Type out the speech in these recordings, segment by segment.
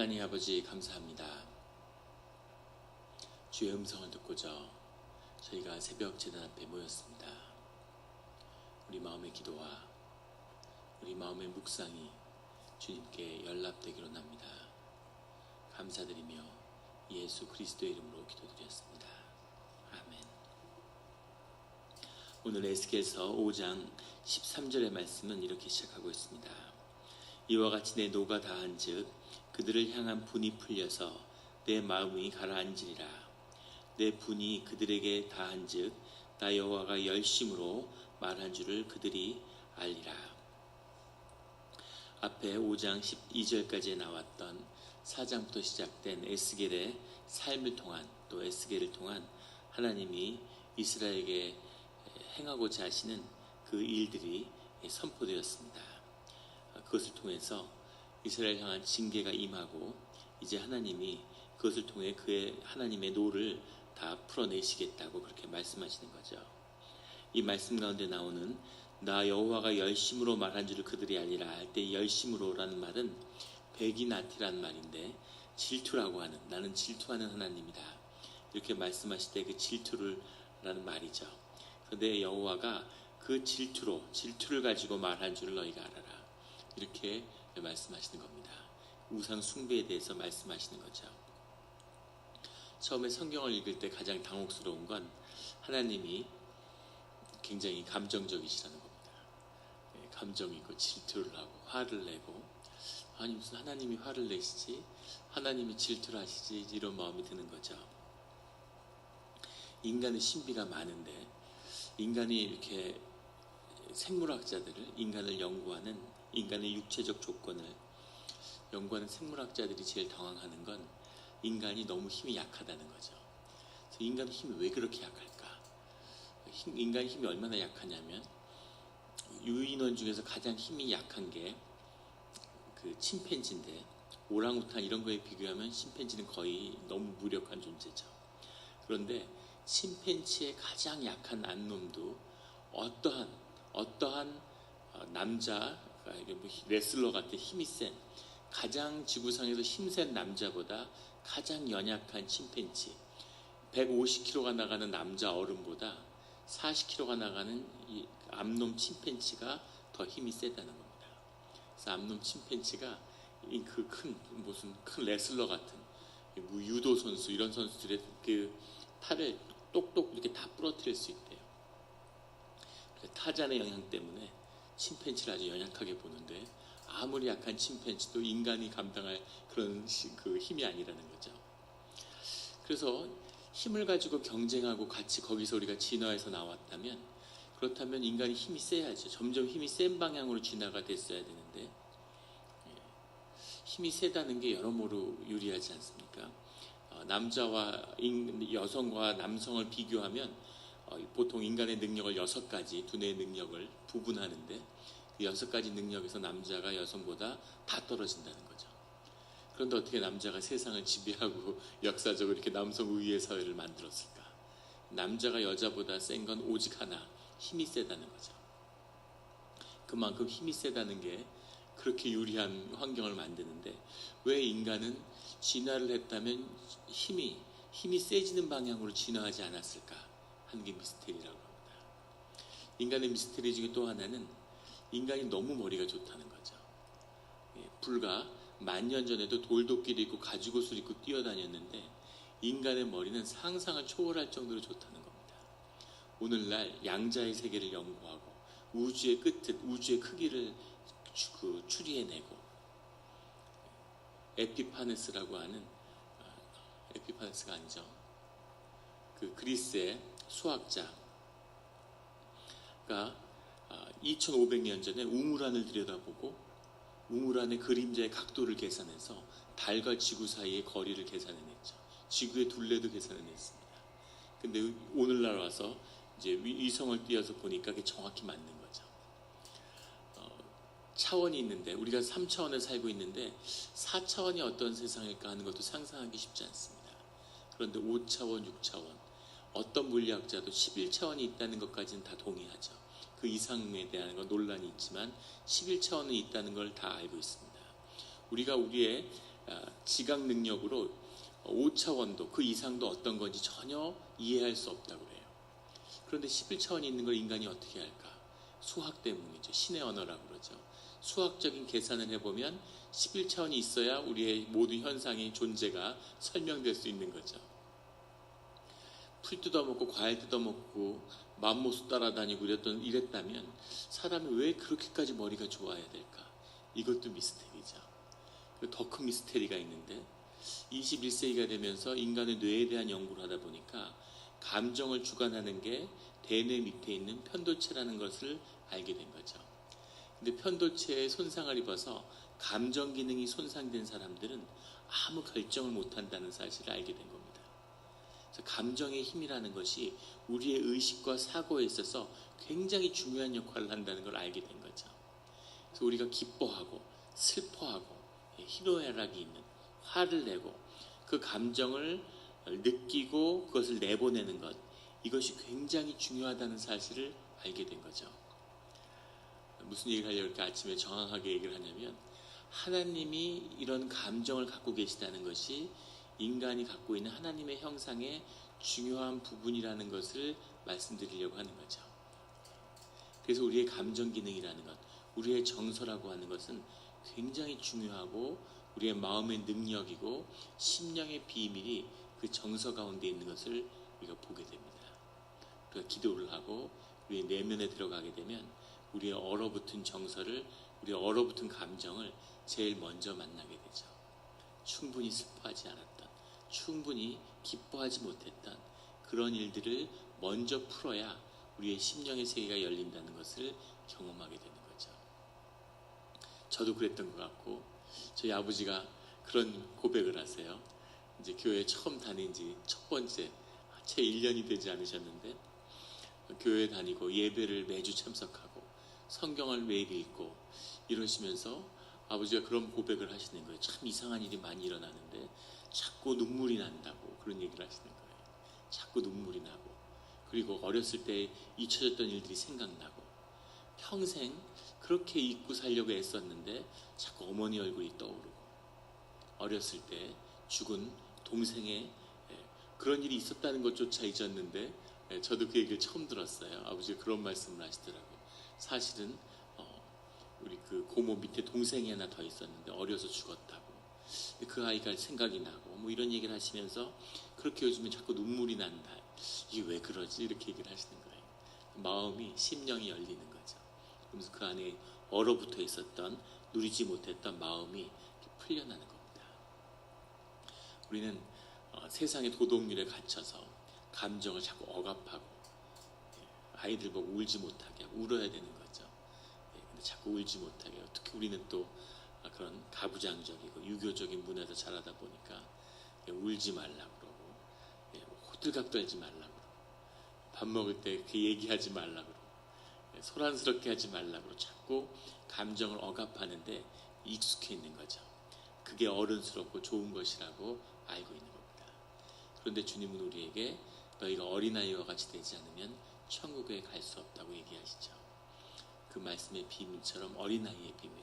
하나님 아버지 감사합니다. 주의 음성을 듣고자 저희가 새벽 재단 앞에 모였습니다. 우리 마음의 기도와 우리 마음의 묵상이 주님께 연락되기로 합니다. 감사드리며 예수 그리스도의 이름으로 기도드렸습니다. 아멘. 오늘 에스겔서 5장 13절의 말씀은 이렇게 시작하고 있습니다. 이와 같이 내 노가 다한즉 그들을 향한 분이 풀려서 내 마음이 가라앉으리라. 내 분이 그들에게 다한즉 나 여호와가 열심으로 말한 줄을 그들이 알리라. 앞에 5장 12절까지 나왔던 4장부터 시작된 에스겔의 삶을 통한 또 에스겔을 통한 하나님이 이스라엘에게 행하고자 하시는 그 일들이 선포되었습니다. 그것을 통해서 이스라엘 향한 징계가 임하고 이제 하나님이 그것을 통해 그의 하나님의 노를 다 풀어내시겠다고 그렇게 말씀하시는 거죠. 이 말씀 가운데 나오는 나 여호와가 열심으로 말한 줄을 그들이 알리라 할 때 열심으로라는 말은 백이나티라는 말인데 질투라고 하는 나는 질투하는 하나님이다 이렇게 말씀하실 때 그 질투를 라는 말이죠. 그런데 여호와가 그 질투로 질투를 가지고 말한 줄을 너희가 알아라 이렇게 말씀하시는 겁니다. 우상 숭배에 대해서 말씀하시는 거죠. 처음에 성경을 읽을 때 가장 당혹스러운 건 하나님이 굉장히 감정적이시라는 겁니다. 네, 감정이 있고 질투를 하고 화를 내고 아니 무슨 하나님이 화를 내시지 하나님이 질투를 하시지 이런 마음이 드는 거죠. 인간의 신비가 많은데 인간이 이렇게 생물학자들을 인간을 연구하는 인간의 육체적 조건을 연구하는 생물학자들이 제일 당황하는 건 인간이 너무 힘이 약하다는 거죠. 인간의 힘이 왜 그렇게 약할까? 힘, 인간의 힘이 얼마나 약하냐면 유인원 중에서 가장 힘이 약한 게 그 침팬지인데 오랑우탄 이런 거에 비교하면 침팬지는 거의 너무 무력한 존재죠. 그런데 침팬지의 가장 약한 안놈도 어떠한 어떠한 어, 남자 레슬러 같은 힘이 센 가장 지구상에서 힘센 남자보다 가장 연약한 침팬지 150kg가 나가는 남자 어른보다 40kg가 나가는 이 암놈 침팬지가 더 힘이 세다는 겁니다. 그래서 암놈 침팬지가 그 큰 무슨 큰 레슬러 같은 뭐 유도 선수 이런 선수들의 그 팔을 똑똑 이렇게 다 부러뜨릴 수 있대요. 타잔의 영향 때문에 침팬지를 아주 연약하게 보는데 아무리 약한 침팬지도 인간이 감당할 그런 그 힘이 아니라는 거죠. 그래서 힘을 가지고 경쟁하고 같이 거기서 우리가 진화해서 나왔다면 그렇다면 인간이 힘이 세야죠. 점점 힘이 센 방향으로 진화가 됐어야 되는데 예, 힘이 세다는 게 여러모로 유리하지 않습니까? 어, 남자와 여성과 남성을 비교하면 어, 보통 인간의 능력을 여섯 가지 두뇌의 능력을 부분하는데 그 여섯 가지 능력에서 남자가 여성보다 다 떨어진다는 거죠. 그런데 어떻게 남자가 세상을 지배하고 역사적으로 이렇게 남성 우위의 사회를 만들었을까? 남자가 여자보다 센 건 오직 하나, 힘이 세다는 거죠. 그만큼 힘이 세다는 게 그렇게 유리한 환경을 만드는데 왜 인간은 진화를 했다면 힘이 힘이 세지는 방향으로 진화하지 않았을까? 하는 게 미스테리라고 합니다. 인간의 미스테리 중에 또 하나는 인간이 너무 머리가 좋다는 거죠. 예, 불과 만년 전에도 돌도끼를 입고 가죽옷을 입고 뛰어다녔는데 인간의 머리는 상상을 초월할 정도로 좋다는 겁니다. 오늘날 양자의 세계를 연구하고 우주의 끝을 우주의 크기를 그 추리해내고 에피파네스라고 하는 아, 에피파네스가 아니죠. 그 그리스의 수학자가 2500년 아, 전에 우물안을 들여다보고 우물안의 그림자의 각도를 계산해서 달과 지구 사이의 거리를 계산해냈죠. 지구의 둘레도 계산해냈습니다. 근데 오늘날 와서 이제 위성을 띄어서 보니까 그게 정확히 맞는 거죠. 어, 차원이 있는데 우리가 3차원에 살고 있는데 4차원이 어떤 세상일까 하는 것도 상상하기 쉽지 않습니다. 그런데 5차원, 6차원 어떤 물리학자도 11차원이 있다는 것까지는 다 동의하죠. 그 이상에 대한 건 논란이 있지만 11차원이 있다는 걸 다 알고 있습니다. 우리가 우리의 아, 지각 능력으로 5차원도 그 이상도 어떤 건지 전혀 이해할 수 없다고 그래요. 그런데 11차원이 있는 걸 인간이 어떻게 할까? 수학 때문이죠. 신의 언어라고 그러죠. 수학적인 계산을 해보면 11차원이 있어야 우리의 모든 현상의 존재가 설명될 수 있는 거죠. 풀 뜯어먹고 과일 뜯어먹고 맘모스 따라다니고 이랬던, 이랬다면 사람이 왜 그렇게까지 머리가 좋아야 될까? 이것도 미스테리죠. 더 큰 미스테리가 있는데 21세기가 되면서 인간의 뇌에 대한 연구를 하다 보니까 감정을 주관하는 게 대뇌 밑에 있는 편도체라는 것을 알게 된 거죠. 근데 편도체에 손상을 입어서 감정 기능이 손상된 사람들은 아무 결정을 못 한다는 사실을 알게 된 겁니다. 감정의 힘이라는 것이 우리의 의식과 사고에 있어서 굉장히 중요한 역할을 한다는 걸 알게 된 거죠. 그래서 우리가 기뻐하고 슬퍼하고 희노애락이 있는 화를 내고 그 감정을 느끼고 그것을 내보내는 것 이것이 굉장히 중요하다는 사실을 알게 된 거죠. 무슨 얘기를 하려고 이렇게 아침에 정확하게 얘기를 하냐면 하나님이 이런 감정을 갖고 계시다는 것이 인간이 갖고 있는 하나님의 형상의 중요한 부분이라는 것을 말씀드리려고 하는 거죠. 그래서 우리의 감정 기능이라는 것, 우리의 정서라고 하는 것은 굉장히 중요하고 우리의 마음의 능력이고 심령의 비밀이 그 정서 가운데 있는 것을 우리가 보게 됩니다. 우리가 기도를 하고 우리의 내면에 들어가게 되면 우리의 얼어붙은 정서를 우리의 얼어붙은 감정을 제일 먼저 만나게 되죠. 충분히 슬퍼하지 않았던, 충분히 기뻐하지 못했던 그런 일들을 먼저 풀어야 우리의 심령의 세계가 열린다는 것을 경험하게 되는 거죠. 저도 그랬던 것 같고 저희 아버지가 그런 고백을 하세요. 이제 교회 처음 다닌 지 첫 번째 채 1년이 되지 않으셨는데 교회 다니고 예배를 매주 참석하고 성경을 매일 읽고 이러시면서 아버지가 그런 고백을 하시는 거예요. 참 이상한 일이 많이 일어나는데 자꾸 눈물이 난다고 그런 얘기를 하시는 거예요. 자꾸 눈물이 나고 그리고 어렸을 때 잊혀졌던 일들이 생각나고 평생 그렇게 잊고 살려고 애썼는데 자꾸 어머니 얼굴이 떠오르고 어렸을 때 죽은 동생의 예, 그런 일이 있었다는 것조차 잊었는데 예, 저도 그 얘기를 처음 들었어요. 아버지가 그런 말씀을 하시더라고요. 사실은 어, 우리 그 고모 밑에 동생이 하나 더 있었는데 어려서 죽었다고. 그 아이가 생각이 나고 뭐 이런 얘기를 하시면서 그렇게 요즘에 자꾸 눈물이 난다. 이게 왜 그러지? 이렇게 얘기를 하시는 거예요. 마음이 심령이 열리는 거죠. 그러면서 그 안에 얼어붙어 있었던 누리지 못했던 마음이 풀려나는 겁니다. 우리는 어, 세상의 도덕률에 갇혀서 감정을 자꾸 억압하고 예, 아이들 보고 울지 못하게 울어야 되는 거 자꾸 울지 못하게 특히 우리는 또 아, 그런 가부장적이고 유교적인 문화에서 자라다 보니까 예, 울지 말라고 그러고 예, 호들갑 떨지 말라고 그러고 밥 먹을 때 이렇게 얘기하지 말라고 그러고 예, 소란스럽게 하지 말라고 그러고 자꾸 감정을 억압하는데 익숙해 있는 거죠. 그게 어른스럽고 좋은 것이라고 알고 있는 겁니다. 그런데 주님은 우리에게 너희가 어린아이와 같이 되지 않으면 천국에 갈 수 없다고 얘기하시죠. 그 말씀의 비밀처럼 어린아이의 비밀,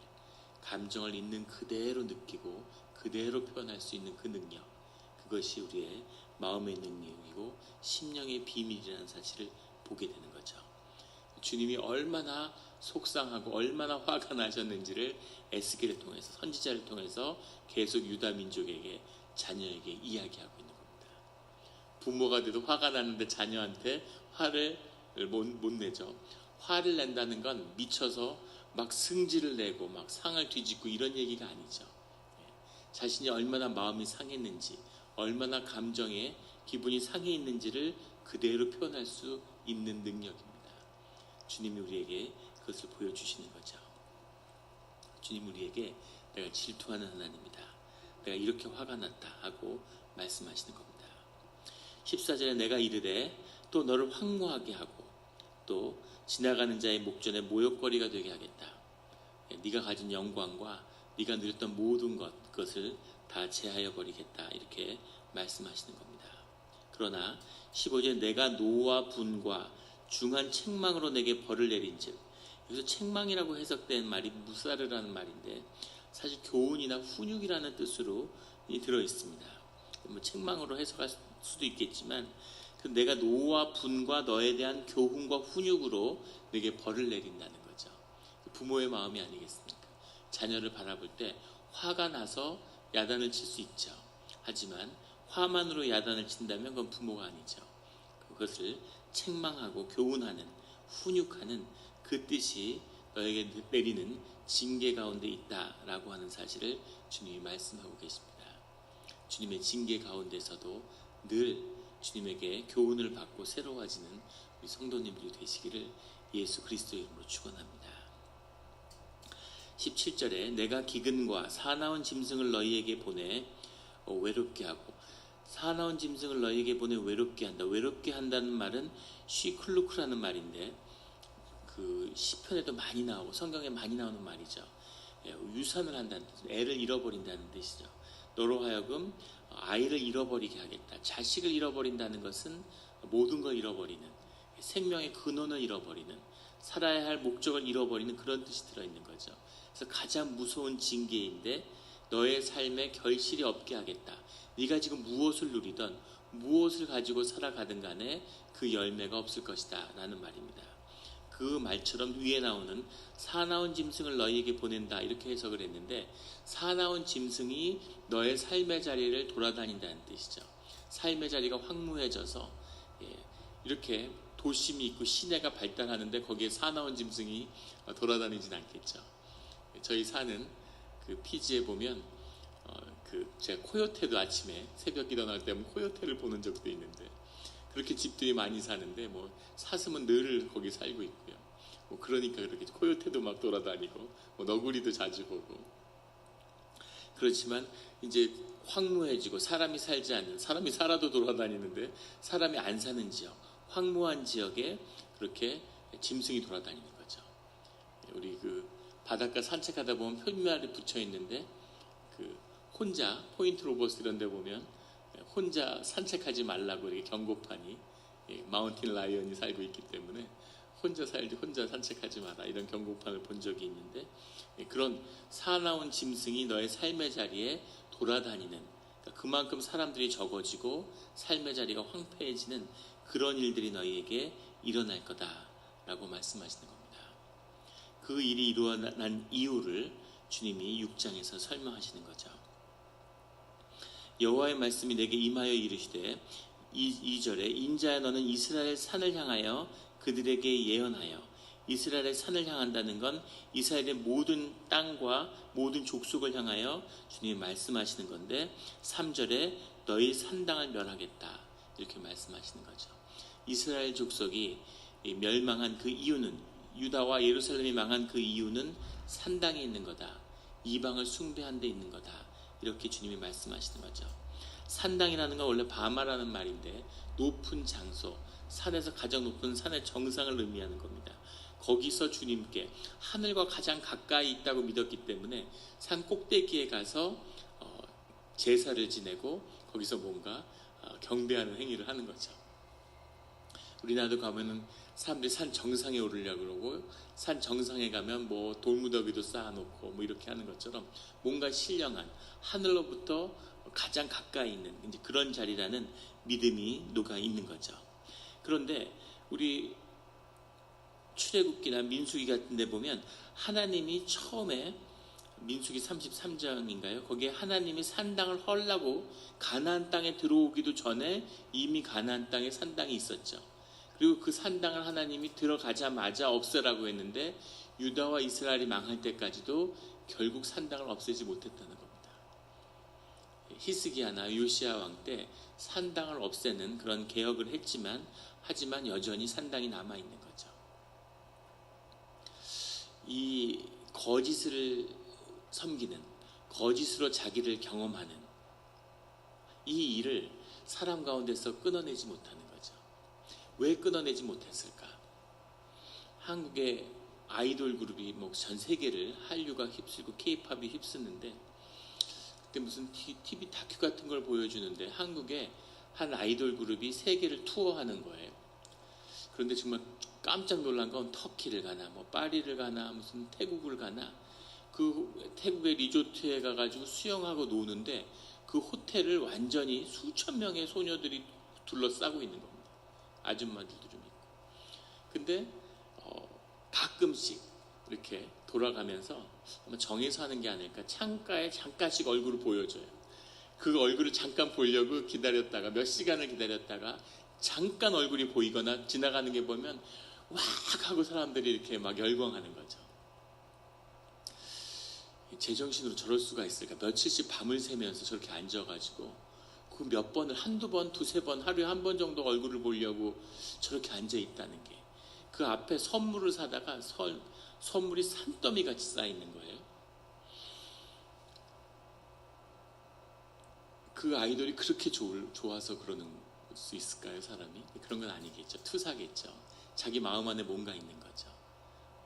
감정을 있는 그대로 느끼고 그대로 표현할 수 있는 그 능력, 그것이 우리의 마음의 능력이고 심령의 비밀이라는 사실을 보게 되는 거죠. 주님이 얼마나 속상하고 얼마나 화가 나셨는지를 에스겔을 통해서 선지자를 통해서 계속 유다 민족에게 자녀에게 이야기하고 있는 겁니다. 부모가 돼도 화가 나는데 자녀한테 화를 못, 못 내죠. 화를 낸다는 건 미쳐서 막 승질을 내고 막 상을 뒤집고 이런 얘기가 아니죠. 예. 자신이 얼마나 마음이 상했는지, 얼마나 감정에 기분이 상해 있는지를 그대로 표현할 수 있는 능력입니다. 주님이 우리에게 그것을 보여주시는 거죠. 주님 우리에게 내가 질투하는 하나님이다. 내가 이렇게 화가 났다 하고 말씀하시는 겁니다. 14절에 내가 이르되 또 너를 황무하게 하고 또 지나가는 자의 목전에 모욕거리가 되게 하겠다. 예, 네가 가진 영광과 네가 누렸던 모든 것 그것을 다 제하여 버리겠다. 이렇게 말씀하시는 겁니다. 그러나 15절에 내가 노와 분과 중한 책망으로 내게 벌을 내린즉 여기서 책망이라고 해석된 말이 무사르라는 말인데 사실 교훈이나 훈육이라는 뜻으로 이 들어 있습니다. 뭐 책망으로 해석할 수도 있겠지만 그 내가 노와 분과 너에 대한 교훈과 훈육으로 내게 벌을 내린다는 거죠. 부모의 마음이 아니겠습니까? 자녀를 바라볼 때 화가 나서 야단을 칠 수 있죠. 하지만 화만으로 야단을 친다면 그건 부모가 아니죠. 그것을 책망하고 교훈하는 훈육하는 그 뜻이 너에게 내리는 징계 가운데 있다라고 하는 사실을 주님이 말씀하고 계십니다. 주님의 징계 가운데서도 늘 주님에게 교훈을 받고 새로워지는 우리 성도님들이 되시기를 예수 그리스도의 이름으로 축원합니다. 17절에 내가 기근과 사나운 짐승을 너희에게 보내 어, 외롭게 하고 사나운 짐승을 너희에게 보내 외롭게 한다. 외롭게 한다는 말은 쉬클루크라는 말인데 그 시편에도 많이 나오고 성경에 많이 나오는 말이죠. 예, 유산을 한다는 뜻, 애를 잃어버린다는 뜻이죠. 너로 하여금 아이를 잃어버리게 하겠다. 자식을 잃어버린다는 것은 모든 걸 잃어버리는 생명의 근원을 잃어버리는 살아야 할 목적을 잃어버리는 그런 뜻이 들어있는 거죠. 그래서 가장 무서운 징계인데 너의 삶에 결실이 없게 하겠다. 네가 지금 무엇을 누리던 무엇을 가지고 살아가든 간에 그 열매가 없을 것이다 라는 말입니다. 그 말처럼 위에 나오는 사나운 짐승을 너희에게 보낸다 이렇게 해석을 했는데 사나운 짐승이 너의 삶의 자리를 돌아다닌다는 뜻이죠. 삶의 자리가 황무해져서 예, 이렇게 도심이 있고 시내가 발달하는데 거기에 사나운 짐승이 돌아다니진 않겠죠. 저희 사는 그 피지에 보면 어, 그 제가 코요테도 아침에 새벽 일어날 때 코요테를 보는 적도 있는데 그렇게 집들이 많이 사는데 뭐 사슴은 늘 거기 살고 있고요. 뭐 그러니까 그렇게 코요테도 막 돌아다니고 뭐 너구리도 자주 보고 그렇지만 이제 황무해지고 사람이 살지 않는 사람이 살아도 돌아다니는데 사람이 안 사는 지역 황무한 지역에 그렇게 짐승이 돌아다니는 거죠. 우리 그 바닷가 산책하다 보면 표면에 붙여 있는데 그 혼자 포인트 로버스 이런 데 보면 혼자 산책하지 말라고 이렇게 경고판이 예, 마운틴 라이언이 살고 있기 때문에 혼자 살지 혼자 산책하지 마라 이런 경고판을 본 적이 있는데 예, 그런 사나운 짐승이 너의 삶의 자리에 돌아다니는 그러니까 그만큼 사람들이 적어지고 삶의 자리가 황폐해지는 그런 일들이 너희에게 일어날 거다라고 말씀하시는 겁니다. 그 일이 일어난 이유를 주님이 6장에서 설명하시는 거죠. 여호와의 말씀이 내게 임하여 이르시되 2, 절에 인자야 너는 이스라엘 산을 향하여 그들에게 예언하여 이스라엘의 산을 향한다는 건 이스라엘의 모든 땅과 모든 족속을 향하여 주님이 말씀하시는 건데 3절에 너희 산당을 멸하겠다 이렇게 말씀하시는 거죠. 이스라엘 족속이 멸망한 그 이유는 유다와 예루살렘이 망한 그 이유는 산당에 있는 거다. 이방을 숭배한 데 있는 거다. 이렇게 주님이 말씀하시는 거죠. 산당이라는 건 원래 바마라는 말인데 높은 장소, 산에서 가장 높은 산의 정상을 의미하는 겁니다. 거기서 주님께 하늘과 가장 가까이 있다고 믿었기 때문에 산 꼭대기에 가서 어, 제사를 지내고 거기서 뭔가 어, 경배하는 행위를 하는 거죠. 우리나라도 가면은 사람들이 산 정상에 오르려고 그러고 산 정상에 가면 뭐 돌무더기도 쌓아놓고 뭐 이렇게 하는 것처럼 뭔가 신령한 하늘로부터 가장 가까이 있는 이제 그런 자리라는 믿음이 녹아 있는 거죠. 그런데 우리 출애굽기나 민수기 같은 데 보면 하나님이 처음에 민수기 33장인가요? 거기에 하나님이 산당을 헐라고 가나안 땅에 들어오기도 전에 이미 가나안 땅에 산당이 있었죠. 그리고 그 산당을 하나님이 들어가자마자 없애라고 했는데 유다와 이스라엘이 망할 때까지도 결국 산당을 없애지 못했다는 겁니다. 히스기야나 요시아 왕 때 산당을 없애는 그런 개혁을 했지만 하지만 여전히 산당이 남아 있는 거죠. 이 거짓을 섬기는 거짓으로 자기를 경험하는 이 일을 사람 가운데서 끊어내지 못하는. 왜 끊어내지 못했을까? 한국의 아이돌 그룹이 뭐 전 세계를 한류가 휩쓸고 케이팝이 휩쓰는데 그때 무슨 TV 다큐 같은 걸 보여주는데 한국의 한 아이돌 그룹이 세계를 투어하는 거예요. 그런데 정말 깜짝 놀란 건 터키를 가나 뭐 파리를 가나 무슨 태국을 가나 그 태국의 리조트에 가가지고 수영하고 노는데 그 호텔을 완전히 수천 명의 소녀들이 둘러싸고 있는 겁니다. 아줌마들도 좀 있고. 근데 어, 가끔씩 이렇게 돌아가면서 아마 정해서 하는 게 아닐까 창가에 잠깐씩 얼굴을 보여줘요. 그 얼굴을 잠깐 보려고 기다렸다가 몇 시간을 기다렸다가 잠깐 얼굴이 보이거나 지나가는 게 보면 왁 하고 사람들이 이렇게 막 열광하는 거죠. 제정신으로 저럴 수가 있을까? 며칠씩 밤을 새면서 저렇게 앉아가지고 그 몇 번을 한두 번, 두세 번, 하루에 한 번 정도 얼굴을 보려고 저렇게 앉아 있다는 게 그 앞에 선물을 사다가 선, 선물이 산더미 같이 쌓여 있는 거예요. 그 아이돌이 그렇게 좋을, 좋아서 그러는 수 있을까요, 사람이? 그런 건 아니겠죠. 투사겠죠. 자기 마음 안에 뭔가 있는 거죠.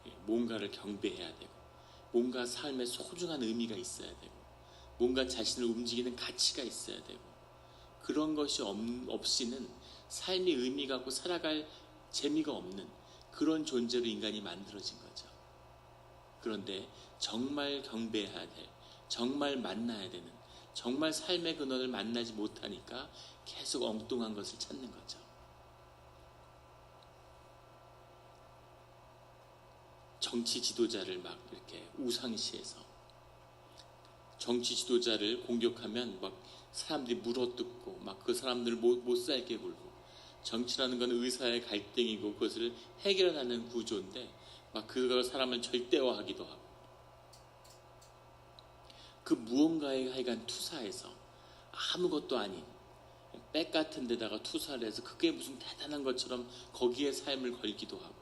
예, 뭔가를 경배해야 되고, 뭔가 삶에 소중한 의미가 있어야 되고, 뭔가 자신을 움직이는 가치가 있어야 되고, 그런 것이 없, 없이는 삶이 의미 갖고 살아갈 재미가 없는 그런 존재로 인간이 만들어진 거죠. 그런데 정말 경배해야 될, 정말 만나야 되는, 정말 삶의 근원을 만나지 못하니까 계속 엉뚱한 것을 찾는 거죠. 정치 지도자를 막 이렇게 우상시해서 정치 지도자를 공격하면 막 사람들이 물어뜯고 막 그 사람들을 못, 못 살게 굴고 정치라는 건 의사의 갈등이고 그것을 해결하는 구조인데 막 그걸 사람을 절대화하기도 하고. 그 무언가에 하여간 투사해서 아무것도 아닌 백 같은 데다가 투사를 해서 그게 무슨 대단한 것처럼 거기에 삶을 걸기도 하고.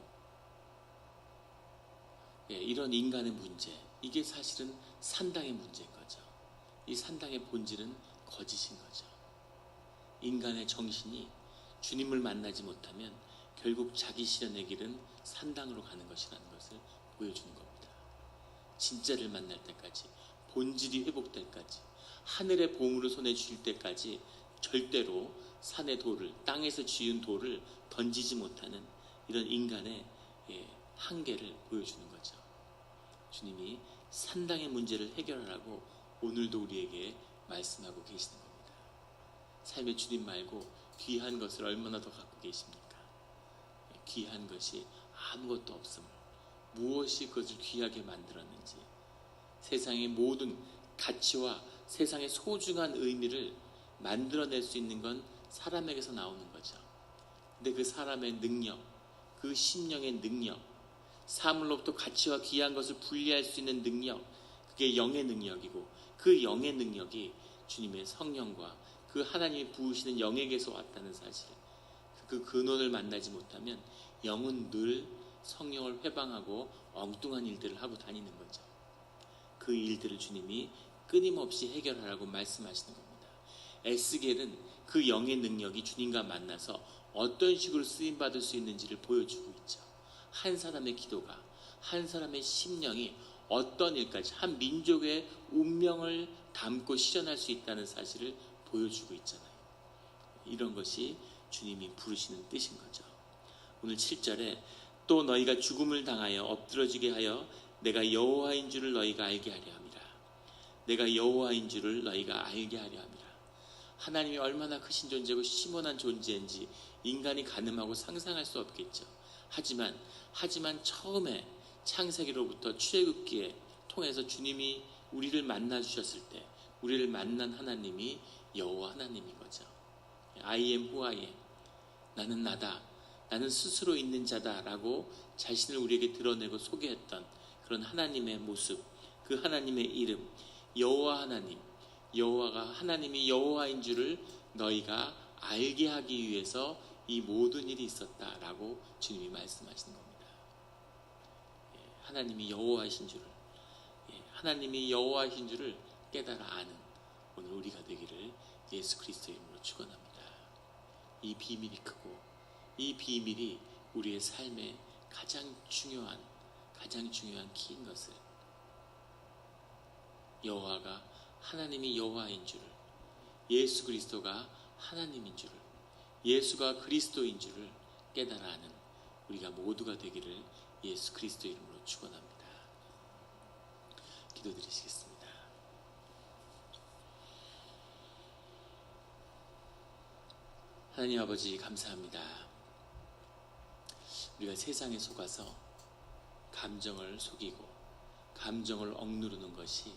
예, 이런 인간의 문제 이게 사실은 산당의 문제인 거죠. 이 산당의 본질은 거짓인 거죠. 인간의 정신이 주님을 만나지 못하면 결국 자기 실현의 길은 산당으로 가는 것이라는 것을 보여주는 겁니다. 진짜를 만날 때까지, 본질이 회복될 때까지, 하늘의 보물을 손에 쥘 때까지 절대로 산의 돌을, 땅에서 쥐은 돌을 던지지 못하는 이런 인간의 예, 한계를 보여주는 거죠. 주님이 산당의 문제를 해결하라고 오늘도 우리에게 말씀하고 계시는 겁니다. 삶의 주님 말고 귀한 것을 얼마나 더 갖고 계십니까? 귀한 것이 아무것도 없음을 무엇이 그것을 귀하게 만들었는지 세상의 모든 가치와 세상의 소중한 의미를 만들어낼 수 있는 건 사람에게서 나오는 거죠. 근데 그 사람의 능력, 그 심령의 능력, 사물로부터 가치와 귀한 것을 분리할 수 있는 능력, 그게 영의 능력이고 그 영의 능력이 주님의 성령과 그 하나님이 부으시는 영에게서 왔다는 사실. 그 근원을 만나지 못하면 영은 늘 성령을 회방하고 엉뚱한 일들을 하고 다니는 거죠. 그 일들을 주님이 끊임없이 해결하라고 말씀하시는 겁니다. 에스겔은 그 영의 능력이 주님과 만나서 어떤 식으로 쓰임 받을 수 있는지를 보여주고 있죠. 한 사람의 기도가 한 사람의 심령이 어떤 일까지 한 민족의 운명을 담고 실현할 수 있다는 사실을 보여주고 있잖아요. 이런 것이 주님이 부르시는 뜻인 거죠. 오늘 7절에 또 너희가 죽음을 당하여 엎드러지게 하여 내가 여호와인 줄을 너희가 알게 하려 함이라. 내가 여호와인 줄을 너희가 알게 하려 함이라. 하나님이 얼마나 크신 존재고 심원한 존재인지 인간이 가늠하고 상상할 수 없겠죠. 하지만 하지만 처음에 창세기로부터 출애굽기에 통해서 주님이 우리를 만나 주셨을 때 우리를 만난 하나님이 여호와 하나님인 거죠. I am who I am. 나는 나다. 나는 스스로 있는 자다라고 자신을 우리에게 드러내고 소개했던 그런 하나님의 모습, 그 하나님의 이름, 여호와 하나님, 여호와가 하나님이 여호와인 줄을 너희가 알게 하기 위해서 이 모든 일이 있었다라고 주님이 말씀하시는 겁니다. 예, 하나님이 여호와이신 줄을, 예, 하나님이 여호와이신 줄을 깨달아 아는 오늘 우리가 되기를 예수 그리스도의 이름으로 축원합니다. 이 비밀이 크고 이 비밀이 우리의 삶의 가장 중요한 가장 중요한 키인 것을 여호와가 하나님이 여호와인 줄을 예수 그리스도가 하나님인 줄을 예수가 그리스도인 줄을 깨달아 하는 우리가 모두가 되기를 예수 그리스도 이름으로 축원합니다. 기도드리시겠습니다. 하나님 아버지 감사합니다. 우리가 세상에 속아서 감정을 속이고 감정을 억누르는 것이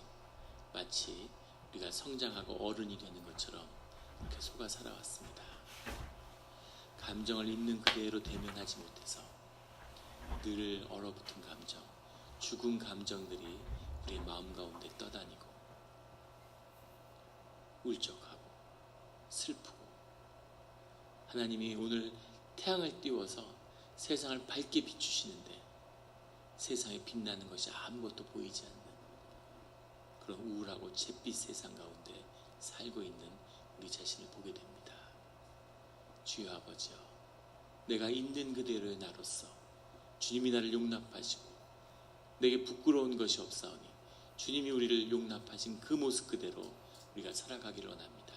마치 우리가 성장하고 어른이 되는 것처럼 이렇게 속아 살아왔습니다. 감정을 있는 그대로 대면하지 못해서 늘 얼어붙은 감정, 죽은 감정들이 우리 마음 가운데 떠다니고 울적하고 슬프고 하나님이 오늘 태양을 띄워서 세상을 밝게 비추시는데 세상에 빛나는 것이 아무것도 보이지 않는 그런 우울하고 잿빛 세상 가운데 살고 있는 우리 자신을 보게 됩니다. 주여 아버지여 내가 있는 그대로의 나로서 주님이 나를 용납하시고 내게 부끄러운 것이 없사오니 주님이 우리를 용납하신 그 모습 그대로 우리가 살아가기를 원합니다.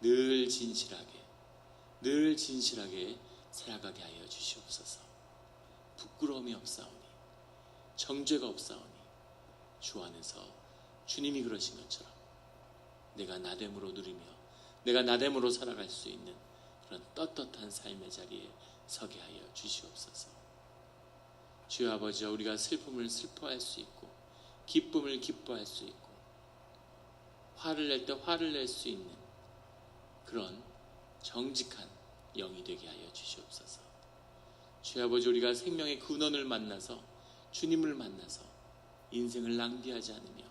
늘 진실하게 늘 진실하게 살아가게 하여 주시옵소서. 부끄러움이 없사오니 정죄가 없사오니 주 안에서 주님이 그러신 것처럼 내가 나됨으로 누리며 내가 나됨으로 살아갈 수 있는 그런 떳떳한 삶의 자리에 서게 하여 주시옵소서. 주여 아버지 우리가 슬픔을 슬퍼할 수 있고 기쁨을 기뻐할 수 있고 화를 낼 때 화를 낼 수 있는 그런 정직한 영이 되게 하여 주시옵소서. 주여 아버지 우리가 생명의 근원을 만나서 주님을 만나서 인생을 낭비하지 않으며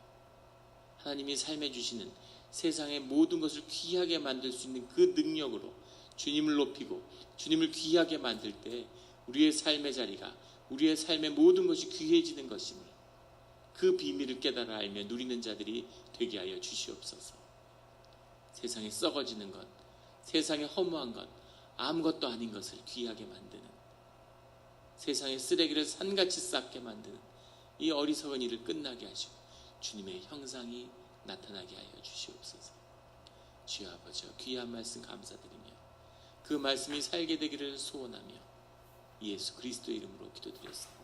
하나님이 삶에 주시는 세상의 모든 것을 귀하게 만들 수 있는 그 능력으로 주님을 높이고 주님을 귀하게 만들 때 우리의 삶의 자리가 우리의 삶의 모든 것이 귀해지는 것임을 그 비밀을 깨달아 알며 누리는 자들이 되게 하여 주시옵소서. 세상에 썩어지는 것, 세상에 허무한 것, 아무것도 아닌 것을 귀하게 만드는 세상의 쓰레기를 산같이 쌓게 만드는 이 어리석은 일을 끝나게 하시고 주님의 형상이 나타나게 하여 주시옵소서. 주여 아버지 귀한 말씀 감사드리며 그 말씀이 살게 되기를 소원하며 예수 그리스도의 이름으로 기도드렸습니다.